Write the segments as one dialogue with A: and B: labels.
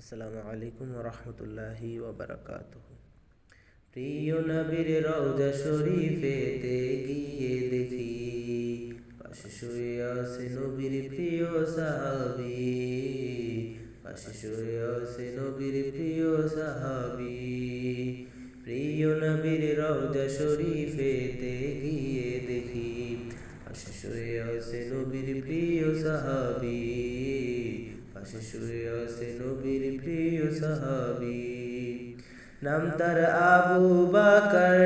A: আসসালামু আলাইকুম রহমতুল্লাহি ওবরাকাত প্রিয় নবীর রওজা শরীফেতে গিয়ে দেখি, পাশে শুয়ে আছে নবীর প্রিয় সাহাবি, পাশে শুয়ে আছে নবীর প্রিয় সাহাবি। প্রিয় নবীর রওজা শরীফেতে গিয়ে দেখি, পাশে শুয়ে আছে নবীর প্রিয় সাহাবি। পাশে শুয়ে নবীর প্রিয় সাহাবি। নাম তার আবু বাকর।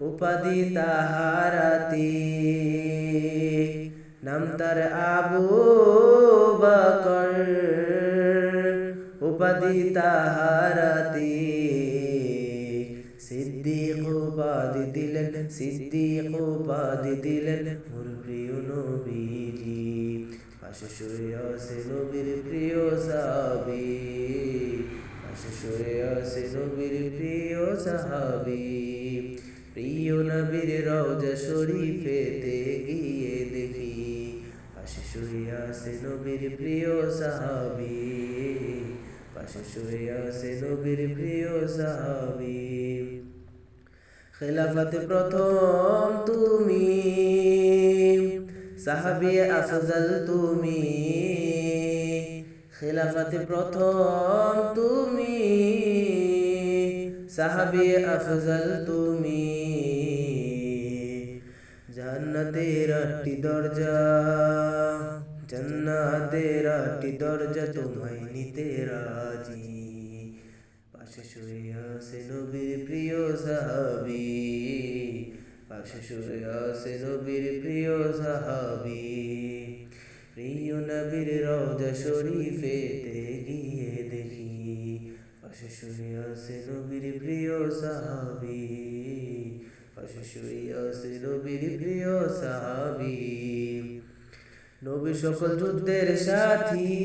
A: উপাধি তাহারাতি নাম তার আবু বাকর। উপাধি তাহারাতি সিদ্দিক উপাধি দিলেন, সিদ্দিক উপাধি দিলেন, মোর প্রিয় নবীজি। পাশে শুয়ে আছে নবীর প্রিয় সাহাবি পাশে শুয়ে আছে নবীর প্রিয় সাহাবি প্রিয় নবীর রওজা শরীফেতে গিয়ে দেখি পাশে শুয়ে আছে নবীর প্রিয় সাহাবি পাশে শুয়ে আছে নবীর প্রিয় সাহাবি, খেলাফতে প্রথম তুমি সাহাবি আফজল তুমি, খেলাফতে প্রথম তুমি, সাহাবি আফজল তুমি। জান্নাতের আটটি দরজা, জান্নাতের আটটি দরজা তোমায় নিতে রাজি। পাশে শুয়ে আছে নবীর প্রিয় সাহাবি। পাশে শুয়ে আছে নবীর প্রিয় সাহাবি, প্রিয় নবীর রওজা শরীফেতে গিয়ে দেখি। পাশে শুয়ে আছে নবীর প্রিয় সাহাবি পাশে শুয়ে আছে নবীর প্রিয় সাহাবি নবীর সকল যুদ্ধের সাথী,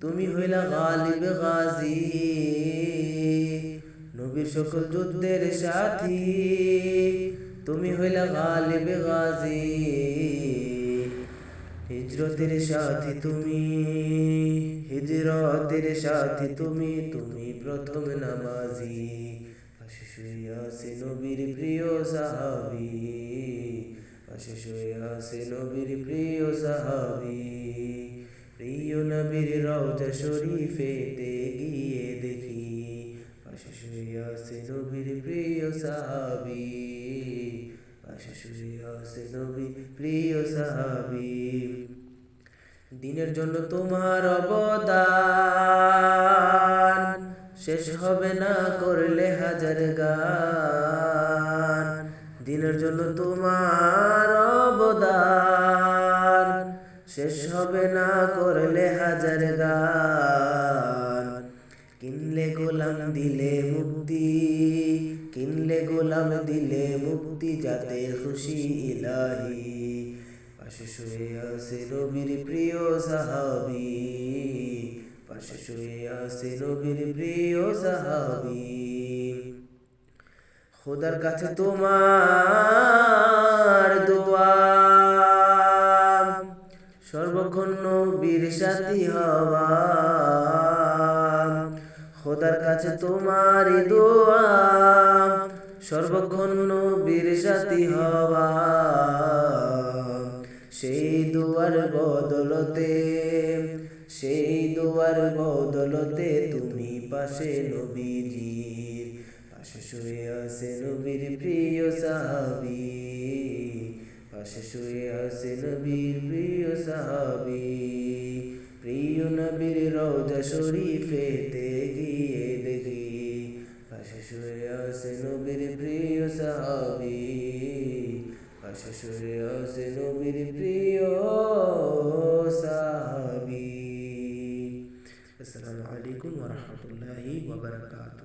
A: তুমি হইলা গালিব গাজী। নবীর সকল যুদ্ধের সাথী। তুমি হইলা গালিব গাজী। হিজরতের সাথী তুমি, হিজরতের সাথী তুমি তুমি প্রথম নামাজি। পাশে নবীর প্রিয় সাহাবি। পাশে নবীর প্রিয় সাহাবি। প্রিয় নবীর রওজা শরীফেতে গিয়ে দেখি পাশে শুয়ে আছে নবীর প্রিয় সাহাবি। পাশে নবীর প্রিয় সাহাবি। দিনের জন্য তোমার অবদান শেষ হবে না করলে হাজার গান। দিনের জন্য তোমার অবদান শেষ হবে না করলে হাজার গান। কিনলে গোলাম দিলে মুক্তি, কিনলে গোলাম দিলে মুক্তি যাতে খুশি ইলাহি। পাশে শুয়ে আছে নবীর প্রিয় সাহাবি, পাশে শুয়ে আছে নবীর প্রিয় সাহাবি। খোদার কাছে তোমার দোয়া। সর্বক্ষণ নবীর সাথী হওয়া। খোদার কাছে তোমার দোয়া, সর্বক্ষণ নবীর সাথী হওয়া। সেই দুয়ার বদলতে, সেই দুয়ার বদলতে তুমি পাশে নবীজির, পাশে শুয়ে আছে নবীর প্রিয় সাহাবি, পাশে শুয়ে আছে নবীর প্রিয় সাহাবি। প্রিয় নবীর রওজা শরীফেতে গিয়ে পাশে শুয়ে আছে নবীর প্রিয় সাহাবি পাশে শুয়ে আছে নবীর প্রিয় সাহাবি। আসসালামু আলাইকুম ওয়া রাহমাতুল্লাহি ওয়া বারাকাতুহু।